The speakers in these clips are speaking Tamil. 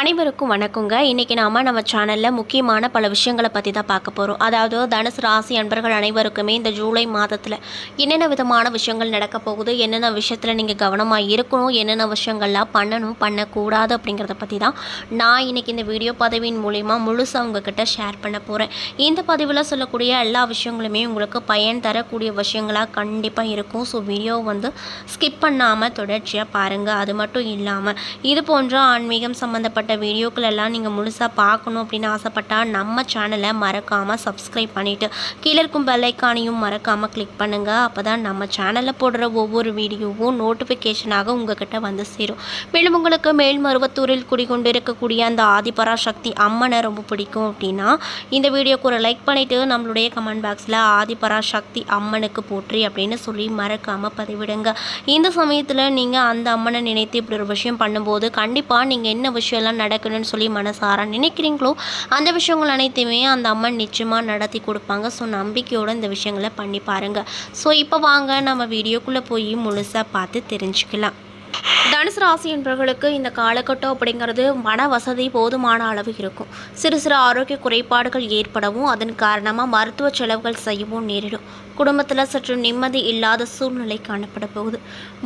அனைவருக்கும் வணக்கங்க. இன்றைக்கி நாம் நம்ம சேனலில் முக்கியமான பல விஷயங்களை பற்றி தான் பார்க்க போகிறோம் அதாவது தனுசு ராசி அன்பர்கள் அனைவருக்குமே இந்த ஜூலை மாதத்தில் என்னென்ன விதமான விஷயங்கள் நடக்க போகுது? என்னென்ன விஷயத்தில் நீங்கள் கவனமாக இருக்கணும்? என்னென்ன விஷயங்கள்லாம் பண்ணணும்? பண்ணக்கூடாது அப்படிங்கிறத பற்றி தான் நான் இன்றைக்கி இந்த வீடியோ பதவியின் மூலிமா முழுசாக உங்ககிட்ட ஷேர் பண்ண போகிறேன் இந்த பதிவில் சொல்லக்கூடிய எல்லா விஷயங்களுமே உங்களுக்கு பயன் தரக்கூடிய விஷயங்களாக கண்டிப்பாக இருக்கும். ஸோ வீடியோ வந்து ஸ்கிப் பண்ணாமல் தொடர்ச்சியாக பாருங்கள் அது மட்டும் இல்லாமல் இது போன்ற ஆன்மீகம் சம்மந்தப்பட்ட வீடியோக்கள் எல்லாம் நீங்கள் முழுசாக பார்க்கணும் அப்படின்னு ஆசைப்பட்டால் நம்ம சேனலை மறக்காமல் சப்ஸ்கிரைப் பண்ணிவிட்டு கீழே இருக்கும் பெல்லைக்கானையும் மறக்காமல் கிளிக் பண்ணுங்கள் அப்போ தான் நம்ம சேனலில் போடுற ஒவ்வொரு வீடியோவும் நோட்டிஃபிகேஷனாக உங்ககிட்ட வந்து சேரும். மேலும் உங்களுக்கு மேல்மருவத்தூரில் குடிகொண்டு இருக்கக்கூடிய அந்த ஆதிபராசக்தி அம்மனை ரொம்ப பிடிக்கும் அப்படின்னா இந்த வீடியோக்கு ஒரு லைக் பண்ணிவிட்டு நம்மளுடைய கமெண்ட் பாக்ஸில் ஆதிபராசக்தி அம்மனுக்கு போற்றி அப்படின்னு சொல்லி மறக்காமல் பதிவிடுங்க. இந்த சமயத்தில் நீங்கள் அந்த அம்மனை நினைத்து இப்படி ஒரு விஷயம் பண்ணும்போது கண்டிப்பாக நீங்கள் என்ன விஷயம்லாம் நடக்கணும்னு சொல்லி மனசார நினைக்கிறீங்களோ அந்த விஷயங்கள் அனைத்தையுமே அந்த அம்மன் நிச்சயமாக நடத்தி கொடுப்பாங்க. ஸோ நம்பிக்கையோடு இந்த விஷயங்களை பண்ணி பாருங்கள் ஸோ இப்போ வாங்க நம்ம வீடியோக்குள்ளே போய் முழுசாக பார்த்து தெரிஞ்சுக்கலாம். தனுசு ராசி என்பவர்களுக்கு இந்த காலகட்டம் அப்படிங்கிறது மன வசதி போதுமான அளவு இருக்கும். சிறு சிறு ஆரோக்கிய குறைபாடுகள் ஏற்படவும் அதன் காரணமாக மருத்துவ செலவுகள் செய்யவும் நேரிடும். குடும்பத்தில் சற்று நிம்மதி இல்லாத சூழ்நிலை காணப்பட போகுது.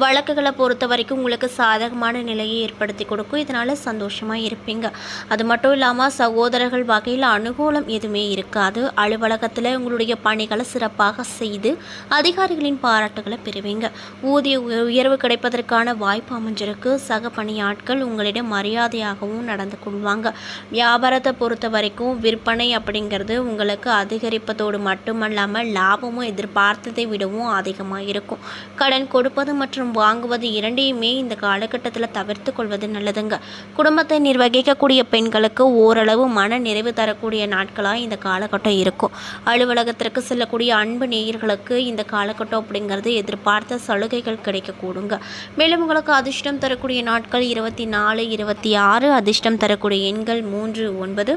வழக்குகளை பொறுத்த வரைக்கும் உங்களுக்கு சாதகமான நிலையை ஏற்படுத்தி கொடுக்கும். இதனால் சந்தோஷமாக இருப்பீங்க. அது மட்டும் இல்லாமல் சகோதரர்கள் வகையில் அனுகூலம் எதுவுமே இருக்காது. அலுவலகத்தில் உங்களுடைய பணிகளை சிறப்பாக செய்து அதிகாரிகளின் பாராட்டுகளை பெறுவீங்க. ஊதிய உயர்வு கிடைப்பதற்கான வாய்ப்பு அமைஞ்சிருக்கு. சக பணியாட்கள் உங்களிடம் மரியாதையாகவும் நடந்து கொள்வாங்க. வியாபாரத்தை பொறுத்த வரைக்கும் விற்பனை அப்படிங்கிறது உங்களுக்கு அதிகரிப்பதோடு மட்டுமல்லாமல் லாபமும் எதிர்பார்த்ததை விடவும் அதிகமாக இருக்கும். கடன் கொடுப்பது மற்றும் வாங்குவது இரண்டையுமே இந்த காலகட்டத்தில் தவிர்த்து கொள்வது நல்லதுங்க. குடும்பத்தை நிர்வகிக்கக்கூடிய பெண்களுக்கு ஓரளவு மன நிறைவு தரக்கூடிய நாட்களாக இந்த காலகட்டம் இருக்கும். அலுவலகத்திற்கு செல்லக்கூடிய அன்பு நேயர்களுக்கு இந்த காலகட்டம் அப்படிங்கிறது எதிர்பார்த்த சலுகைகள் கிடைக்கக்கூடுங்க. மேலும் உங்களுக்கு அதிர்ஷ்டம் தரக்கூடிய நாட்கள் இருபத்தி நாலு இருபத்தி ஆறு அதிர்ஷ்டம் தரக்கூடிய எண்கள் மூன்று ஒன்பது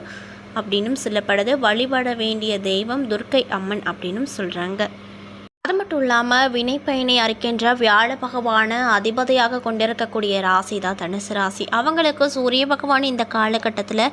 அப்படின்னும் சொல்லப்படுது. வழிபட வேண்டிய தெய்வம் துர்க்கை அம்மன் அப்படின்னும் சொல்கிறாங்க அது மட்டும் இல்லாமல் வினைப்பயனை அறிக்கின்ற வியாழ பகவானை அதிபதியாக கொண்டிருக்கக்கூடிய ராசி தான் தனுசு ராசி. அவங்களுக்கு சூரிய பகவான் இந்த காலகட்டத்தில்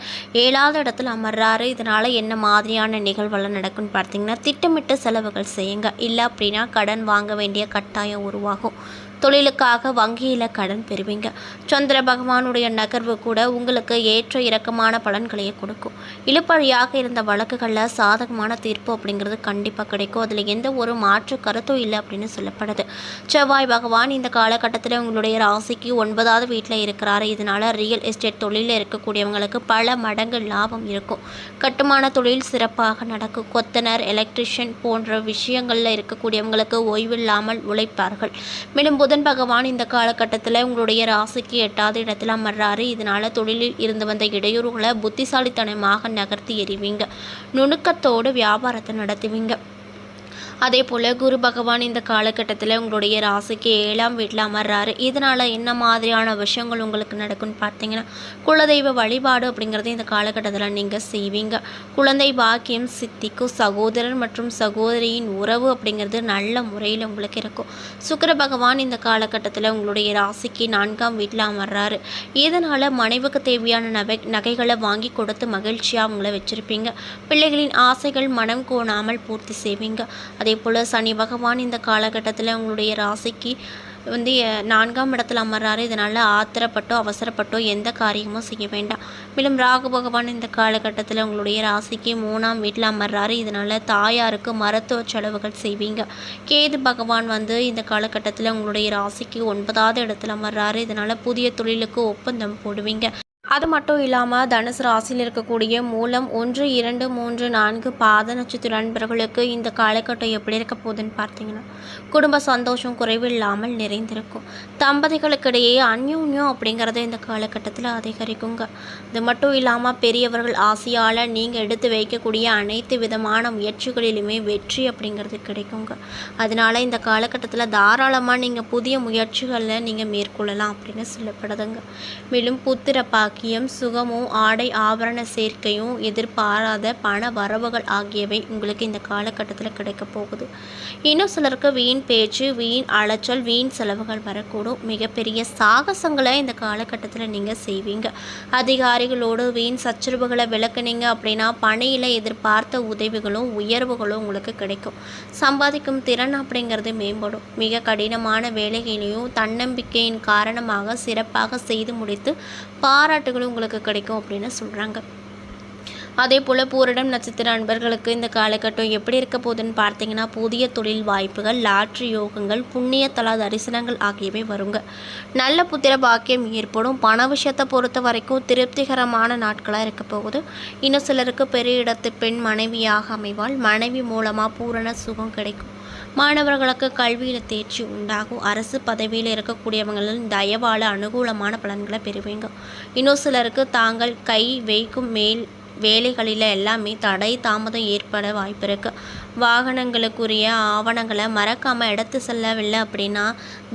ஏழாவது இடத்துல அமர்றாரு. இதனால் என்ன மாதிரியான நிகழ்வெல்லாம் நடக்கும்னு பார்த்தீங்கன்னா திட்டமிட்ட செலவுகள் செய்யுங்க. இல்லை அப்படின்னா கடன் வாங்க வேண்டிய கட்டாயம் உருவாகும். தொழிலுக்காக வங்கியில் கடன் பெறுவீங்க. சந்திர பகவானுடைய நகர்வு கூட உங்களுக்கு ஏற்ற இறக்கமான பலன்களையே கொடுக்கும். இழுப்பழியாக இருந்த வழக்குகளில் சாதகமான தீர்ப்பு அப்படிங்கிறது கண்டிப்பாக கிடைக்கும். அதில் எந்த ஒரு மாற்று கருத்தும் இல்லை அப்படின்னு சொல்லப்படுது. செவ்வாய் பகவான் இந்த காலகட்டத்தில் உங்களுடைய ராசிக்கு ஒன்பதாவது வீட்டில் இருக்கிறாரு. இதனால் ரியல் எஸ்டேட் தொழிலில் இருக்கக்கூடியவங்களுக்கு பல மடங்கு லாபம் இருக்கும். கட்டுமான தொழில் சிறப்பாக நடக்கும். கொத்தனர் எலக்ட்ரிஷியன் போன்ற விஷயங்களில் இருக்கக்கூடியவங்களுக்கு ஓய்வில்லாமல் உழைப்பார்கள். மேலும் புதன் பகவான் இந்த காலகட்டத்தில் உங்களுடைய ராசிக்கு எட்டாவது இடத்துல அமர்றாரு. இதனால் தொழிலில் இருந்து வந்த இடையூறுகளை புத்திசாலித்தனமாக நகர்த்தி எறிவீங்க. நுணுக்கத்தோடு வியாபாரத்தை நடத்துவீங்க. அதே போல் குரு பகவான் இந்த காலகட்டத்தில் உங்களுடைய ராசிக்கு ஏழாம் வீட்டில் அமர்றாரு. இதனால் என்ன மாதிரியான விஷயங்கள் உங்களுக்கு நடக்கும்னு பார்த்தீங்கன்னா குலதெய்வ வழிபாடு அப்படிங்கிறது இந்த காலகட்டத்தில் நீங்கள் செய்வீங்க. குழந்தை பாக்கியம் சித்திக்கும் சகோதரர் மற்றும் சகோதரியின் உறவு அப்படிங்கிறது நல்ல முறையில் உங்களுக்கு இருக்கும். சுக்கர பகவான் இந்த காலகட்டத்தில் உங்களுடைய ராசிக்கு நான்காம் வீட்டில் அமர்றாரு. இதனால் மனைவுக்கு தேவையான நகை நகைகளை வாங்கி கொடுத்து மகிழ்ச்சியாக அவங்கள வச்சுருப்பீங்க. பிள்ளைகளின் ஆசைகள் மனம் கோணாமல் பூர்த்தி செய்வீங்க. அதே போல் சனி பகவான் இந்த காலகட்டத்தில் உங்களுடைய ராசிக்கு வந்து நான்காம் இடத்துல அமர்றாரு. இதனால் ஆத்திரப்பட்டோ அவசரப்பட்டோ எந்த காரியமும் செய்ய வேண்டாம். மேலும் ராகு பகவான் இந்த காலகட்டத்தில் உங்களுடைய ராசிக்கு மூணாம் வீட்டில் அமர்றாரு. இதனால் தாயாருக்கு மருத்துவ செலவுகள் செய்வீங்க. கேது பகவான் வந்து இந்த காலகட்டத்தில் உங்களுடைய ராசிக்கு ஒன்பதாவது இடத்துல அமர்றாரு. இதனால் புதிய தொழிலுக்கு ஒப்பந்தம் போடுவீங்க. அது மட்டும் இல்லாமல் தனுசு ராசியில் இருக்கக்கூடிய மூலம் ஒன்று இரண்டு மூன்று நான்கு பாத நட்சத்திர நண்பர்களுக்கு இந்த காலகட்டம் எப்படி இருக்க போகுதுன்னு பார்த்தீங்கன்னா குடும்ப சந்தோஷம் குறைவில்லாமல் நிறைந்திருக்கும். தம்பதிகளுக்கிடையே அந்யோன்யம் அப்படிங்கிறது இந்த காலகட்டத்தில் அதிகரிக்குங்க. இது மட்டும் இல்லாமல் பெரியவர்கள் ஆசையால் நீங்கள் எடுத்து வைக்கக்கூடிய அனைத்து விதமான முயற்சிகளிலுமே வெற்றி அப்படிங்கிறது கிடைக்குங்க. அதனால இந்த காலகட்டத்தில் தாராளமாக நீங்கள் புதிய முயற்சிகளை நீங்கள் மேற்கொள்ளலாம் அப்படின்னு சொல்லப்படுதுங்க. மேலும் புத்திர பாக்கியம் சுகமும் ஆடை ஆபரண சேர்க்கையும் எதிர்பாராத பண வரவுகள் ஆகியவை உங்களுக்கு இந்த காலகட்டத்தில் கிடைக்க போகுது. இன்னும் சிலருக்கு வீண் பேச்சு வீண் அலைச்சல் வீண் செலவுகள் வரக்கூடும். மிகப்பெரிய சாகசங்களை இந்த காலகட்டத்தில் நீங்கள் செய்வீங்க. அதிகாரிகளோடு வீண் சச்சரவுகளை விளக்குனீங்க அப்படின்னா பணியில் எதிர்பார்த்த உதவிகளும் உயர்வுகளும் உங்களுக்கு கிடைக்கும். சம்பாதிக்கும் திறன் அப்படிங்கிறது மேம்படும். மிக கடினமான வேலைகளையும் தன்னம்பிக்கையின் காரணமாக சிறப்பாக செய்து முடித்து பாராட்டு பாராட்டுகளும் உங்களுக்கு கிடைக்கும் அப்படின்னு சொல்கிறாங்க அதே போல் பூரடம் நட்சத்திர அன்பர்களுக்கு இந்த காலகட்டம் எப்படி இருக்க போகுதுன்னு பார்த்தீங்கன்னா புதிய தொழில் வாய்ப்புகள் லாட்ரி யோகங்கள் புண்ணிய தலா தரிசனங்கள் ஆகியவை வருங்க. நல்ல புத்திர பாக்கியம் ஏற்படும். பண விஷயத்தை பொறுத்த வரைக்கும் திருப்திகரமான நாட்களாக இருக்க போகுது. இன்னும் சிலருக்கு பெரிய இடத்து பெண் மனைவியாக அமைவாள். மனைவி மூலமாக பூரண சுகம் கிடைக்கும். மாணவர்களுக்கு கல்வியில் தேர்ச்சி உண்டாகும். அரசு பதவியில் இருக்கக்கூடியவங்களில் தயவால் அனுகூலமான பலன்களை பெறுவீங்க. இன்னும் சிலருக்கு தாங்கள் கை வைக்கும் மேல் வேலைகளில் எல்லாமே தடை தாமதம் ஏற்பட வாய்ப்பு இருக்குது வாகனங்களுக்குரிய ஆவணங்களை மறக்காமல் எடுத்து செல்லவில்லை அப்படின்னா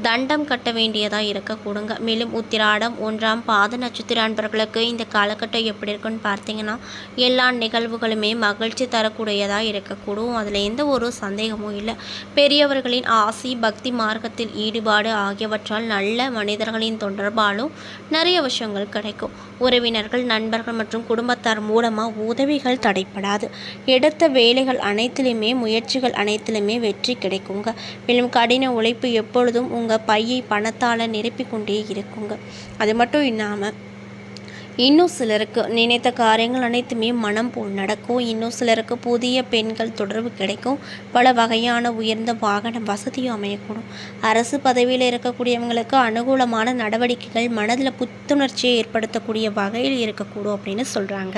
தண்டம் கட்ட வேண்டியதாக இருக்கக்கூடுங்க மேலும் உத்திராடம் ஒன்றாம் பாத நட்சத்திர அன்பர்களுக்கு இந்த காலகட்டம் எப்படி இருக்குன்னு பார்த்தீங்கன்னா எல்லா நிகழ்வுகளுமே மகிழ்ச்சி தரக்கூடியதாக இருக்கக்கூடும் அதில் எந்த ஒரு சந்தேகமும் இல்லை. பெரியவர்களின் ஆசி பக்தி மார்க்கத்தில் ஈடுபாடு ஆகியவற்றால் நல்ல மனிதர்களின் தொடர்பாலும் நிறைய விஷயங்கள் கிடைக்கும். உறவினர்கள் நண்பர்கள் மற்றும் குடும்பத்தார் மூலம் மூலமாக உதவிகள் தடைப்படாது. எடுத்த வேலைகள் அனைத்திலுமே முயற்சிகள் அனைத்திலுமே வெற்றி கிடைக்குங்க. மேலும் கடின உழைப்பு எப்பொழுதும் உங்கள் பையை பணத்தால் நிரப்பிக் கொண்டே இருக்குங்க. அது மட்டும் இல்லாமல் இன்னும் சிலருக்கு நினைத்த காரியங்கள் அனைத்துமே மனம் போல் நடக்கும். இன்னும் சிலருக்கு புதிய பெண்கள் தொடர்பு கிடைக்கும். பல வகையான உயர்ந்த வாகன வசதியும் அமையக்கூடும். அரசு பதவியில் இருக்கக்கூடியவங்களுக்கு அனுகூலமான நடவடிக்கைகள் மனதில் புத்துணர்ச்சியை ஏற்படுத்தக்கூடிய வகையில் இருக்கக்கூடும் அப்படின்னு சொல்கிறாங்க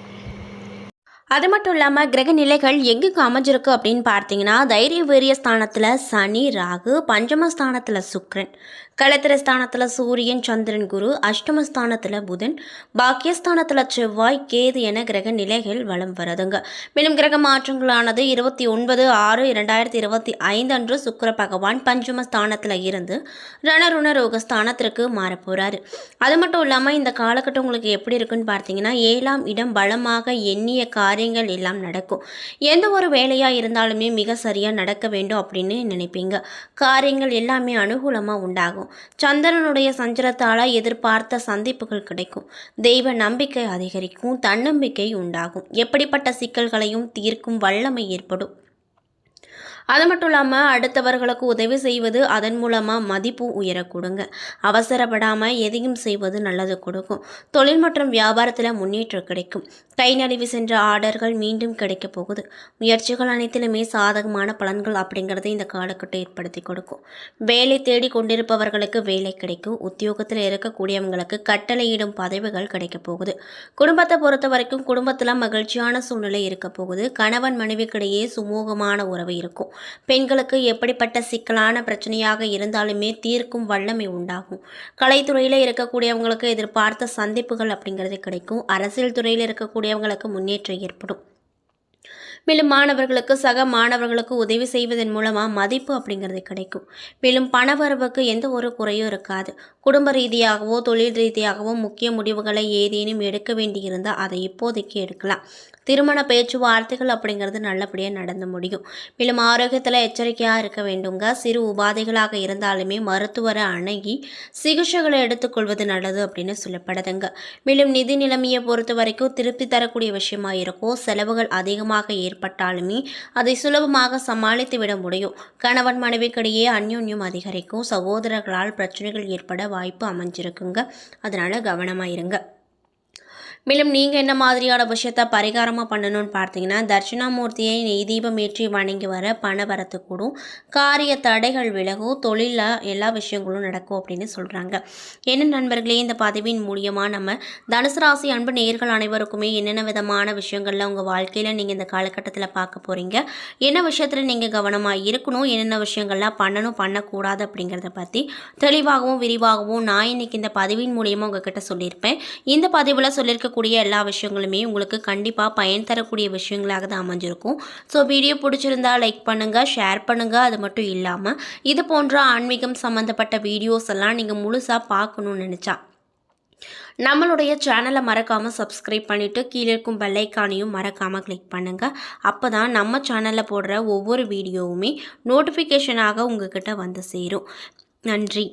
அது மட்டும் இல்லாமல் கிரக நிலைகள் எங்கே அமைஞ்சிருக்கு அப்படின்னு பார்த்தீங்கன்னா தைரிய வீரிய ஸ்தானத்தில் சனி ராகு பஞ்சம ஸ்தானத்தில் சுக்கிரன் களத்திர ஸ்தானத்தில் சூரியன் சந்திரன் குரு அஷ்டம ஸ்தானத்தில் புதன் பாக்கியஸ்தானத்தில் செவ்வாய் கேது என கிரக நிலைகள் வலம் வருதுங்க. மேலும் கிரக மாற்றங்களானது இருபத்தி ஒன்பது ஆறு இரண்டாயிரத்தி இருபத்தி ஐந்து அன்று சுக்கர பகவான் பஞ்சம ஸ்தானத்தில் இருந்து ரணருண ரோக ஸ்தானத்திற்கு மாறப்போகிறாரு அது மட்டும் இல்லாமல் இந்த காலகட்டம் உங்களுக்கு எப்படி இருக்குன்னு பார்த்தீங்கன்னா ஏழாம் இடம் பலமாக எண்ணிய காரியங்கள் எல்லாம் நடக்கும். எந்த ஒரு வேலையாக இருந்தாலுமே மிக சரியாக நடக்க வேண்டும் அப்படின்னு நினைப்பீங்க. காரியங்கள் எல்லாமே அனுகூலமாக உண்டாகும். சந்திரனுடைய சஞ்சலத்தால் எதிர்பார்த்த சந்திப்புகள் கிடைக்கும். தெய்வ நம்பிக்கை அதிகரிக்கும் தன்னம்பிக்கை உண்டாகும். எப்படிப்பட்ட சிக்கல்களையும் தீர்க்கும் வல்லமை ஏற்படும். அது மட்டும் இல்லாமல் அடுத்தவர்களுக்கு உதவி செய்வது அதன் மூலமாக மதிப்பு உயர கொடுங்க. அவசரப்படாமல் எதையும் செய்வது நல்லது கொடுக்கும். தொழில் மற்றும் வியாபாரத்தில் முன்னேற்றம் கிடைக்கும். கை நழுவி சென்ற ஆர்டர்கள் மீண்டும் கிடைக்க போகுது. முயற்சிகள் அனைத்திலுமே சாதகமான பலன்கள் அப்படிங்கிறத இந்த காலகட்டம் ஏற்படுத்தி கொடுக்கும். வேலை தேடி கொண்டிருப்பவர்களுக்கு வேலை கிடைக்கும். உத்தியோகத்தில் இருக்கக்கூடியவங்களுக்கு கட்டளையிடும் பதவிகள் கிடைக்க போகுது. குடும்பத்தை பொறுத்த வரைக்கும் குடும்பத்தில் மகிழ்ச்சியான சூழ்நிலை இருக்க போகுது. கணவன் மனைவிக்கிடையே சுமூகமான உறவு இருக்கும். பெண்களுக்கு எப்படிப்பட்ட சிக்கலான பிரச்சனையாக இருந்தாலுமே தீர்க்கும் வல்லமை உண்டாகும். கலைத்துறையில் இருக்கக்கூடியவங்களுக்கு எதிர்பார்த்த சந்திப்புகள் அப்படிங்கிறது கிடைக்கும். அரசியல் துறையில் இருக்கக்கூடிய இருக்கக்கூடியவங்களுக்கு முன்னேற்றம் ஏற்படும். மேலும் மாணவர்களுக்கு சக மாணவர்களுக்கு உதவி செய்வதன் மூலமாக மதிப்பு அப்படிங்கிறது கிடைக்கும். மேலும் பணவரவுக்கு எந்த ஒரு குறையும் இருக்காது. குடும்ப ரீதியாகவோ தொழில் ரீதியாகவோ முக்கிய முடிவுகளை ஏதேனும் எடுக்க வேண்டியிருந்தால் அதை இப்போதைக்கு எடுக்கலாம். திருமண பேச்சுவார்த்தைகள் அப்படிங்கிறது நல்லபடியாக நடந்து முடியும். மேலும் ஆரோக்கியத்தில் எச்சரிக்கையாக இருக்க வேண்டுங்க. சிறு உபாதைகளாக இருந்தாலுமே மருத்துவரை அணுகி சிகிச்சைகளை எடுத்துக்கொள்வது நல்லது அப்படின்னு சொல்லப்படுதுங்க. மேலும் நிதி நிலைமையை பொறுத்த வரைக்கும் திருப்தி தரக்கூடிய விஷயமா இருக்கும் செலவுகள் அதிகமாக ஏற்பட்டாலுமே அதை சுலபமாக சமாளித்து விட முடியும். கணவன் மனைவிக்கிடையே அந்யோன்யம் அதிகரிக்கும். சகோதரர்களால் பிரச்சனைகள் ஏற்பட வாய்ப்பு அமைஞ்சிருக்குங்க. அதனால் கவனமாக இருங்க. மேலும் நீங்கள் என்ன மாதிரியான விஷயத்த பரிகாரமாக பண்ணணும்னு பார்த்தீங்கன்னா தட்சிணாமூர்த்தியை நெய் தீபம் ஏற்றி வணங்கி வர பண வரத்து கூடும். காரிய தடைகள் விலகும். தொழிலில் எல்லா விஷயங்களும் நடக்கும் அப்படின்னு சொல்கிறாங்க என்ன நண்பர்களே இந்த பதிவின் மூலியமாக நம்ம தனுசு ராசி அன்பு நேர்கள் அனைவருக்குமே என்னென்ன விதமான விஷயங்கள்ல உங்கள் வாழ்க்கையில் நீங்கள் இந்த காலகட்டத்தில் பார்க்க போகிறீங்க என்ன விஷயத்தில் நீங்கள் கவனமாக இருக்கணும்? என்னென்ன விஷயங்கள்லாம் பண்ணணும் பண்ணக்கூடாது அப்படிங்கிறத பற்றி தெளிவாகவும் விரிவாகவும் நான் இன்றைக்கி இந்த பதிவின் மூலியமாக உங்ககிட்ட சொல்லியிருப்பேன். இந்த பதிவில் சொல்லியிருக்க இருக்கக்கூடிய எல்லா விஷயங்களுமே உங்களுக்கு கண்டிப்பாக பயன் தரக்கூடிய விஷயங்களாக தான் அமைஞ்சிருக்கும். ஸோ வீடியோ பிடிச்சிருந்தா லைக் பண்ணுங்கள் ஷேர் பண்ணுங்கள் அது மட்டும் இல்லாமல் இது போன்ற ஆன்மீகம் சம்மந்தப்பட்ட வீடியோஸ் எல்லாம் நீங்கள் முழுசாக பார்க்கணுன்னு நினச்சா நம்மளுடைய சேனலை மறக்காமல் சப்ஸ்கிரைப் பண்ணிவிட்டு கீழே இருக்கும் பெல்லைக்கானையும் மறக்காமல் கிளிக் பண்ணுங்கள் அப்போ தான் நம்ம சேனலில் போடுற ஒவ்வொரு வீடியோவுமே நோட்டிஃபிகேஷனாக உங்ககிட்ட வந்து சேரும். நன்றி.